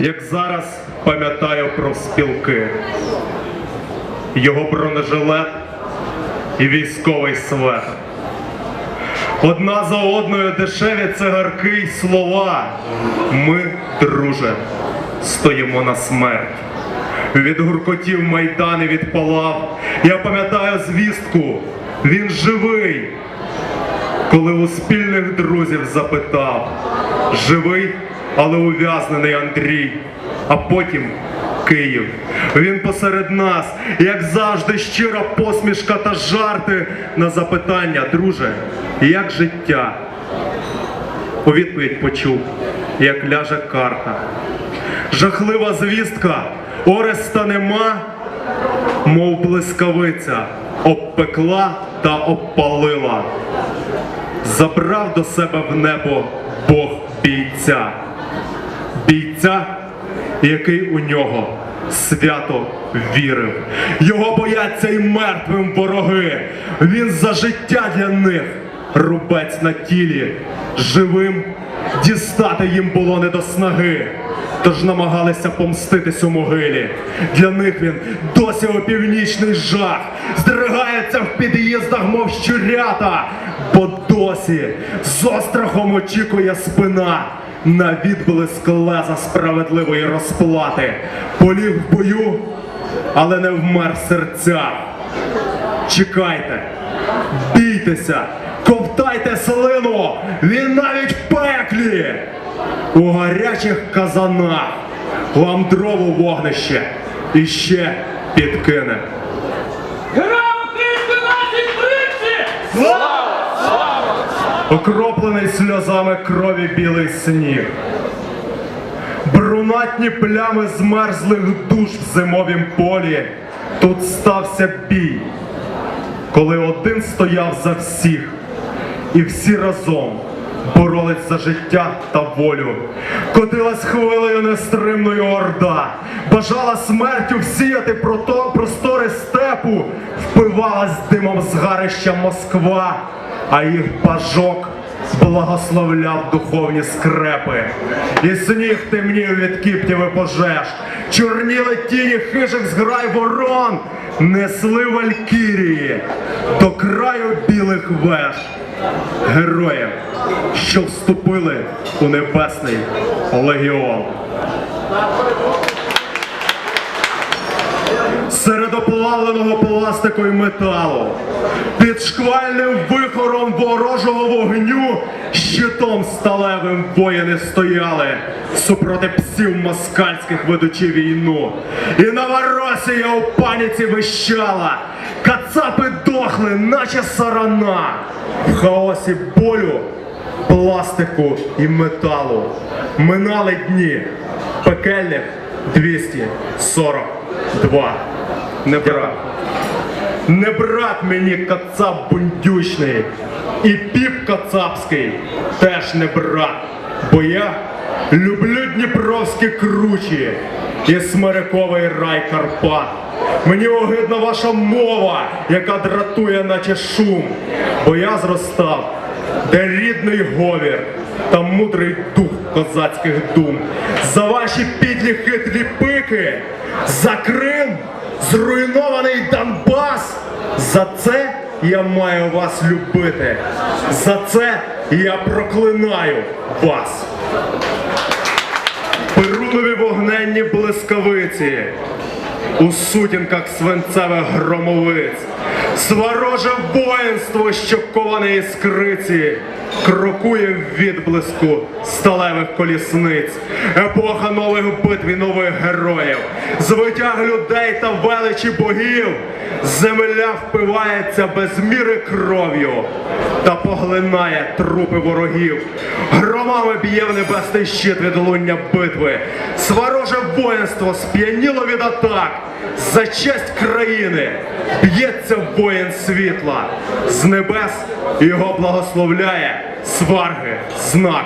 як зараз пам'ятаю про спілки, його бронежилет і військовий светр. Одна за одною дешеві цигарки й слова. Ми, друже, стоїмо на смерть. Від гуркотів майдан і від палав. Я пам'ятаю звістку, він живий. Коли у спільних друзів запитав, живий, але ув'язнений Андрій, а потім Київ. Він посеред нас, як завжди, щира посмішка та жарти на запитання, друже, як життя? У відповідь почув, як ляже карта. Жахлива звістка, Ореста нема, мов блискавиця, обпекла та обпалила. Забрав до себе в небо Бог бійця, бійця, який у нього свято вірив. Його бояться й мертвим вороги. Він за життя для них рубець на тілі, живим дістати їм було не до снаги. Тож намагалися помститись у могилі. Для них він досі опівнічний жах, здригається в під'їздах, мов щурята, бо досі з острахом очікує спина на відблиск леза справедливої розплати. Поліг в бою, але не вмер в серцях. Чекайте, бійтеся, ковтайте слину, він навіть в пеклі. У гарячих казанах вам дрову вогнище і ще підкине. Окроплений сльозами крові білий сніг. Брунатні плями змерзлих душ в зимовім полі. Тут стався бій, коли один стояв за всіх, і всі разом боролись за життя та волю. Котилась хвилею нестримною орда, бажала смертю всіяти простори степу, впивалась димом згарища Москва, а їх бажок благословляв духовні скрепи. І сніг темнів від кіптів і пожеж, чорніли тіні хижих зграй ворон, несли валькірії до краю білих веж героїв, що вступили у небесний легіон. Серед оплавленого пластику і металу, під шквальним вихором ворожого вогню, щитом сталевим воїни стояли супроти псів москальських ведучи війну. І Новоросія у паніці вищала, кацапи дохли, наче сарана, в хаосі болю, пластику і металу. Минали дні пекельних 242. Не брат. Не брат мені кацап бундючний. І піп кацапський теж не брат. Бо я люблю дніпровські кручі і смириковий рай Карпат. Мені огидна ваша мова, яка дратує, наче шум. Бо я зростав, де рідний говір та мудрий дух козацьких дум. За ваші підлі хитрі пики, за Крим, зруйнований Донбас. За це я маю вас любити. За це я проклинаю вас. Перунові вогненні блискавиці, у сутінках свинцевих громовиць, Свароже воїнство, що коване іскриці, крокує в відблиску сталевих колісниць, епоха нових битв і нових героїв, звитяг людей та величі богів, земля впивається без міри кров'ю та поглинає трупи ворогів. Громами б'є в небесний щит від луння битви. Свароже воїнство сп'яніло від атак. За честь країни б'ється воїн світла. З небес його благословляє сварги, знак.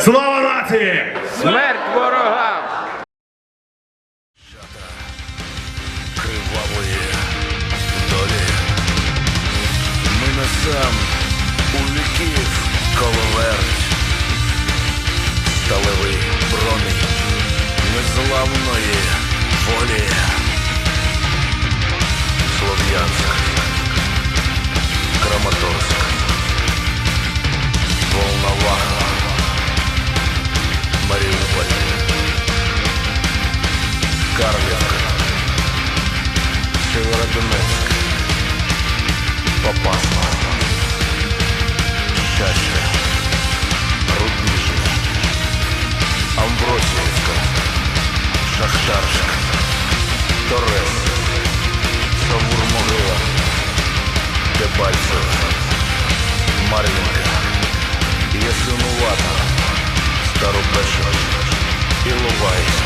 Слава нації! Смерть ворогам! Несем у віків коловерть, сталевий промінь, не славної волі. Слов'янськ, Краматорськ, Волноваха, Маріуполь, Карлівка, Северодонецьк, Попасна, Щастя, Рубіжне, Амбросіївка, Шахтарськ, Торес, Савур-Могила, Дебальцево, Мар'їнка, Ясинувата, Старобешево, Іловайськ,